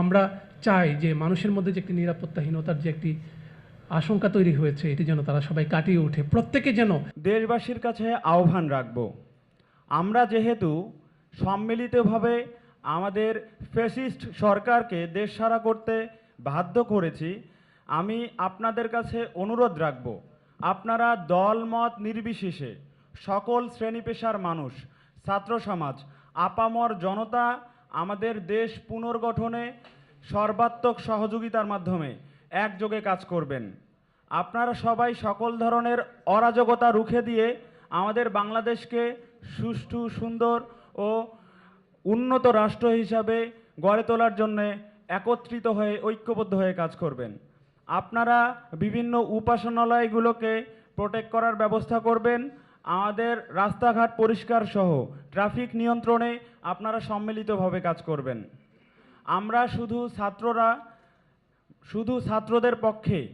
আমরা চাই যে মানুষের মধ্যে যে একটি নিরাপত্তাহীনতার যে একটি আশঙ্কা তৈরি হয়েছে, এটি যেন তারা সবাই কাটিয়ে ওঠে। প্রত্যেকে যেন দেশবাসীর কাছে আহ্বান রাখব, আমরা যেহেতু সম্মিলিতভাবে আমাদের ফেসিস্ট সরকারকে দেশ সারা করতে বাধ্য করেছি, আমি আপনাদের কাছে অনুরোধ রাখব, আপনারা দল মত নির্বিশেষে সকল শ্রেণি পেশার মানুষ, ছাত্র সমাজ, আপামর জনতা আমাদের দেশ পুনর্গঠনে সর্বাত্মক সহযোগিতার মাধ্যমে একযোগে কাজ করবেন। আপনারা সবাই সকল ধরনের অরাজকতা রুখে দিয়ে আমাদের বাংলাদেশকে সুষ্ঠু, সুন্দর ও উন্নত রাষ্ট্র হিসাবে গড়ে তোলার জন্য একত্রিত হয়ে, ঐক্যবদ্ধ হয়ে কাজ করবেন। আপনারা বিভিন্ন উপাসনালয়গুলোকে প্রোটেক্ট করার ব্যবস্থা করবেন। আমাদের রাস্তাঘাট পরিষ্কার সহ ট্রাফিক নিয়ন্ত্রণে আপনারা সম্মিলিতভাবে কাজ করবেন। আমরা শুধু ছাত্ররা, শুধু ছাত্রদের পক্ষে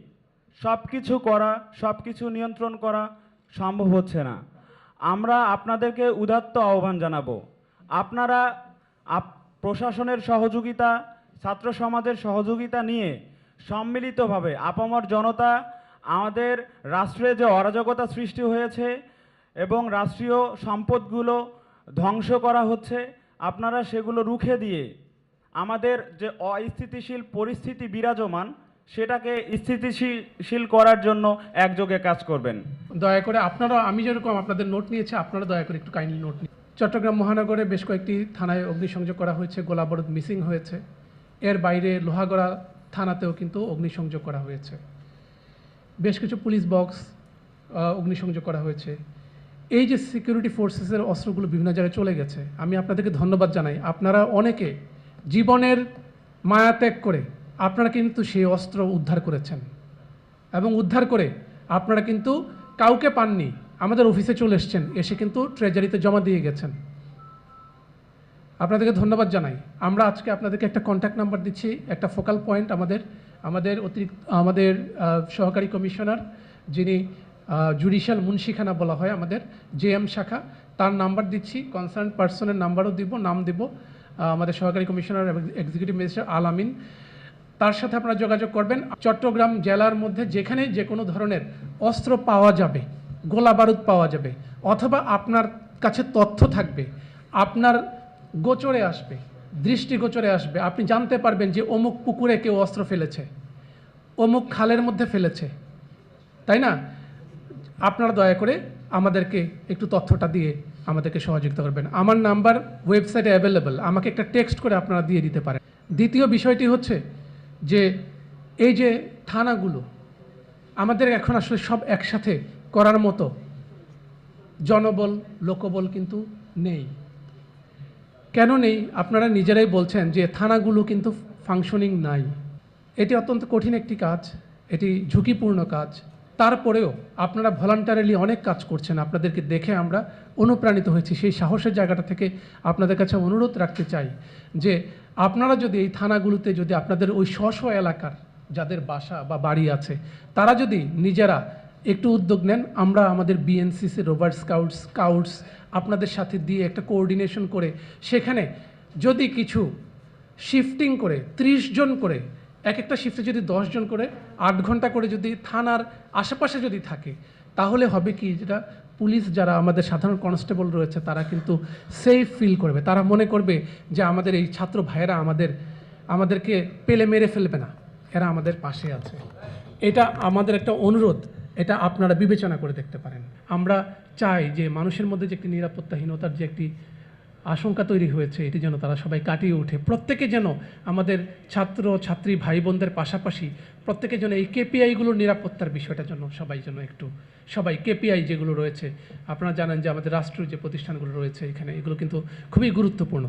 সব কিছু করা সব কিছু নিয়ন্ত্রণ করা সম্ভব হচ্ছে না। আমরা আপনাদেরকে উদাত্ত আহ্বান জানাব। আপনারা আপ- প্রশাসনের সহযোগিতা, ছাত্র সমাজের সহযোগিতা নিয়ে সম্মিলিতভাবে আপামর জনতা আমাদের রাষ্ট্রে যে অরাজকতা সৃষ্টি হয়েছে এবং রাষ্ট্রীয় সম্পদগুলো ধ্বংস করা হচ্ছে। আপনারা সেগুলো রুখে দিয়ে আমাদের যে অস্থিতিশীল পরিস্থিতি বিরাজমান, সেটাকে স্থিতিশীল করার জন্য একযোগে কাজ করবেন। দয়া করে আপনারা, আমি যেরকম আপনাদের নোট নিয়েছি, আপনারা দয়া করে একটু কাইন্ডলি নোট নিন। চট্টগ্রাম মহানগরে বেশ কয়েকটি থানায় অগ্নিসংযোগ করা হয়েছে, গোলাবরদ মিসিং হয়েছে। এর বাইরে লোহাগড়া থানাতেও কিন্তু অগ্নিসংযোগ করা হয়েছে। বেশ কিছু পুলিশ বক্স অগ্নিসংযোগ করা হয়েছে। এই যে সিকিউরিটি ফোর্সেসের অস্ত্রগুলো বিভিন্ন জায়গায় চলে গেছে, আমি আপনাদেরকে ধন্যবাদ জানাই। আপনারা অনেকে জীবনের মায়া ত্যাগ করে আপনারা কিন্তু সেই অস্ত্র উদ্ধার করেছেন। এবং উদ্ধার করে আপনারা কিন্তু কাউকে পাননি, আমাদের অফিসে চলে এসছেন, এসে কিন্তু ট্রেজারিতে জমা দিয়ে গেছেন। আপনাদেরকে ধন্যবাদ জানাই। আমরা আজকে আপনাদেরকে একটা কন্ট্যাক্ট নাম্বার দিচ্ছি, একটা ফোকাল পয়েন্ট আমাদের আমাদের অতিরিক্ত, আমাদের সহকারী কমিশনার যিনি জুডিশিয়াল মুন্সিখানা বলা হয় আমাদের জেএম শাখা। তার নাম্বার দিচ্ছি কনসার্ন পার্সনের নাম্বারও দিব, নাম দিব আমাদের সহকারী commissioner executive magistrate Al Amin. তার সাথে আপনারা যোগাযোগ করবেন। চট্টগ্রাম জেলার মধ্যে যেখানে যে কোনো ধরনের অস্ত্র পাওয়া যাবে, গোলা বারুদ পাওয়া যাবে, অথবা আপনার কাছে তথ্য থাকবে, আপনার গোচরে আসবে দৃষ্টিগোচরে আসবে, আপনি জানতে পারবেন যে অমুক পুকুরে কেউ অস্ত্র ফেলেছে, অমুক খালের মধ্যে ফেলেছে, তাই না? আপনারা দয়া করে আমাদেরকে একটু তথ্যটা দিয়ে আমাদেরকে সহযোগিতা করবেন। আমার নাম্বার ওয়েবসাইটে অ্যাভেলেবেল আমাকে একটা টেক্সট করে আপনারা দিয়ে দিতে পারেন। দ্বিতীয় বিষয়টি হচ্ছে যে এই যে থানাগুলো, আমাদের এখন আসলে সব একসাথে করার মতো জনবল, লোকবল কিন্তু নেই। কেন নেই? আপনারা নিজেরাই বলছেন যে থানাগুলো কিন্তু ফাংশনিং নাই। এটি অত্যন্ত কঠিন একটি কাজ, এটি ঝুঁকিপূর্ণ কাজ। তারপরেও আপনারা ভলান্টারিলি অনেক কাজ করছেন। আপনাদেরকে দেখে আমরা অনুপ্রাণিত হয়েছি। সেই সাহসের জায়গাটা থেকে আপনাদের কাছে অনুরোধ রাখতে চাই যে আপনারা যদি এই থানাগুলোতে যদি আপনাদের ওই স্ব স্ব এলাকার যাদের বাসা বা বাড়ি আছে, তারা যদি নিজেরা একটু উদ্যোগ নেন, আমরা আমাদের বিএনসিসি রোভার স্কাউটস স্কাউটস আপনাদের সাথে দিয়ে একটা কোঅর্ডিনেশন করে সেখানে যদি কিছু শিফটিং করে, ত্রিশ জন করে এক একটা শিফটে যদি দশ জন করে, আট ঘণ্টা করে যদি থানার আশেপাশে যদি থাকে, তাহলে হবে কি যেটা, পুলিশ যারা আমাদের সাধারণ কনস্টেবল রয়েছে, তারা কিন্তু সেফ ফিল করবে। তারা মনে করবে যে আমাদের এই ছাত্র ভাইয়েরা আমাদের, আমাদেরকে পেলে মেরে ফেলবে না। এরা আমাদের পাশে আছে। এটা আমাদের একটা অনুরোধ। এটা আপনারা বিবেচনা করে দেখতে পারেন। আমরা চাই যে মানুষের মধ্যে যে একটি নিরাপত্তাহীনতার যে একটি আশঙ্কা তৈরি হয়েছে, এটি যেন তারা সবাই কাটিয়ে ওঠে। প্রত্যেকে যেন আমাদের ছাত্র, ছাত্রী ভাই বোনদের পাশাপাশি প্রত্যেকে যেন এই কেপিআইগুলোর নিরাপত্তার বিষয়টা যেন সবাই যেন একটু, সবাই কেপিআই যেগুলো রয়েছে, আপনারা জানেন যে আমাদের রাষ্ট্রীয় যে প্রতিষ্ঠানগুলো রয়েছে এখানে, এগুলো কিন্তু খুবই গুরুত্বপূর্ণ।